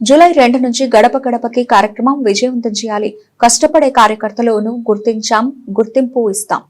July రెండు నుంచి గడప గడపకి కార్యక్రమం విజయవంతం చేయాలి. కష్టపడే కార్యకర్తలను గుర్తించాం గుర్తింపు ఇస్తాం.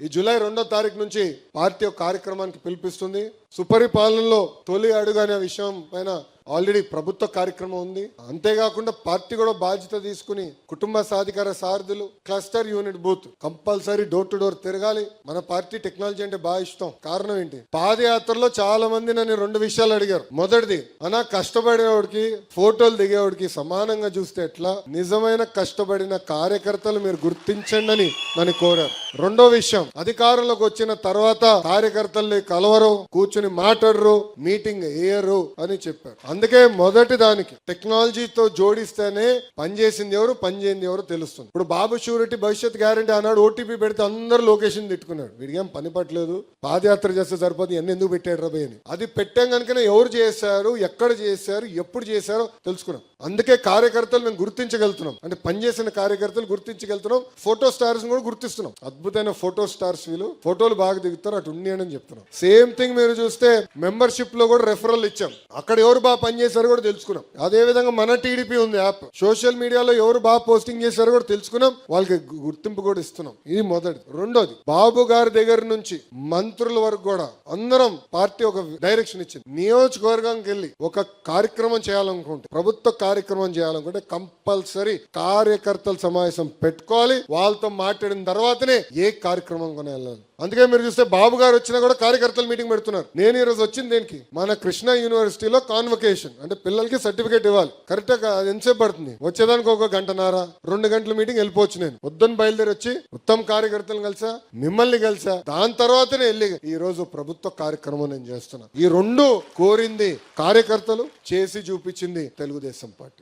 ఈ జూలై రెండో తారీఖు నుంచి పార్టీ కార్యక్రమానికి పిలిపిస్తుంది. సుపరిపాలనలో తొలి అడుగు అనే విషయం పైన ఆల్రెడీ ప్రభుత్వ కార్యక్రమం ఉంది. అంతేకాకుండా పార్టీ కూడా బాధ్యత తీసుకుని కుటుంబ సాధికార సారథులు cluster unit booth compulsory door to door తిరగాలి. మన పార్టీ టెక్నాలజీ అంటే బాగా ఇష్టం. కారణం ఏంటి? పాదయాత్రలో చాలా మంది నన్ను రెండు విషయాలు అడిగారు. మొదటిది అనా కష్టపడేవాడికి ఫోటోలు దిగేవాడికి సమానంగా చూస్తే ఎట్లా? నిజమైన కష్టపడిన కార్యకర్తలు మీరు గుర్తించండి అని నన్ను కోరారు. రెండో విషయం అధికారంలోకి వచ్చిన తర్వాత కార్యకర్తల్ని కలవరు కూర్చుని మాట్లాడరు మీటింగ్ వేయరు అని చెప్పారు. అందుకే మొదటి దానికి టెక్నాలజీతో జోడిస్తేనే పనిచేసింది ఎవరు పనిచేయింది ఎవరు తెలుస్తుంది. ఇప్పుడు బాబు షూరిటీ భవిష్యత్ గ్యారంటీ అన్నాడు ఓటీపీ పెడితే అందరు లొకేషన్ తిట్టుకున్నాడు. వీడికేం పని పట్టలేదు పాదయాత్ర చేస్తే సరిపోతుంది ఎన్ని ఎందుకు పెట్టాడు రబే అని అది పెట్టాం కనుకనే ఎవరు చేశారు ఎక్కడ చేశారు ఎప్పుడు చేశారో తెలుసుకున్నాం. అందుకే కార్యకర్తలు మేము గుర్తించగలుగుతున్నాం. అంటే పనిచేసిన కార్యకర్తలు గుర్తించగలుగుతున్నాం. ఫోటో స్టార్స్ కూడా గుర్తిస్తున్నాం. అద్భుతమైన ఫోటో స్టార్స్ వీళ్ళు. ఫోటోలు బాగా దిగుతారు అటు అని చెప్తున్నాం. సేమ్ థింగ్ మీరు చూస్తే మెంబర్షిప్లో కూడా రెఫరల్ ఇచ్చాం. అక్కడ ఎవరు బాగా పనిచేశారో కూడా తెలుసుకున్నాం. అదే విధంగా మన టీడీపీ ఉంది యాప్ సోషల్ మీడియాలో ఎవరు బాగా పోస్టింగ్ చేశారో కూడా తెలుసుకున్నాం. వాళ్ళకి గుర్తింపు కూడా ఇస్తున్నాం. ఇది మొదటి రెండోది బాబు గారి దగ్గర నుంచి మంత్రుల వరకు కూడా అందరం పార్టీ ఒక డైరెక్షన్ ఇచ్చింది. నియోజకవర్గానికి వెళ్ళి ఒక కార్యక్రమం చేయాలనుకుంటే ప్రభుత్వ కార్యక్రమం చేయాలనుకుంటే కంపల్సరీ కార్యకర్తల సమావేశం పెట్టుకోవాలి. వాళ్ళతో మాట్లాడిన తర్వాతనే ఏ కార్యక్రమం కొనే వెళ్ళాలి అందుకే మీరు చూస్తే బాబు గారు వచ్చినా కూడా కార్యకర్తలు మీటింగ్ పెడుతున్నారు. నేను ఈ రోజు వచ్చింది దేనికి? మన కృష్ణ యూనివర్సిటీలో కాన్వకేషన్ అంటే పిల్లలకి సర్టిఫికేట్ ఇవ్వాలి. కరెక్ట్గా ఎంతసేపు పడుతుంది? వచ్చేదానికి ఒక గంటన్నర రెండు గంటల మీటింగ్ వెళ్ళిపోవచ్చు నేను. వద్దని బయలుదేరి వచ్చి ఉత్తమ కార్యకర్తలను కలిసా మిమ్మల్ని కలిసా. దాని తర్వాతనే వెళ్ళి ఈ రోజు ప్రభుత్వ కార్యక్రమం నేను చేస్తున్నా. ఈ రెండు కోరింది కార్యకర్తలు చేసి చూపించింది తెలుగుదేశం పార్టీ.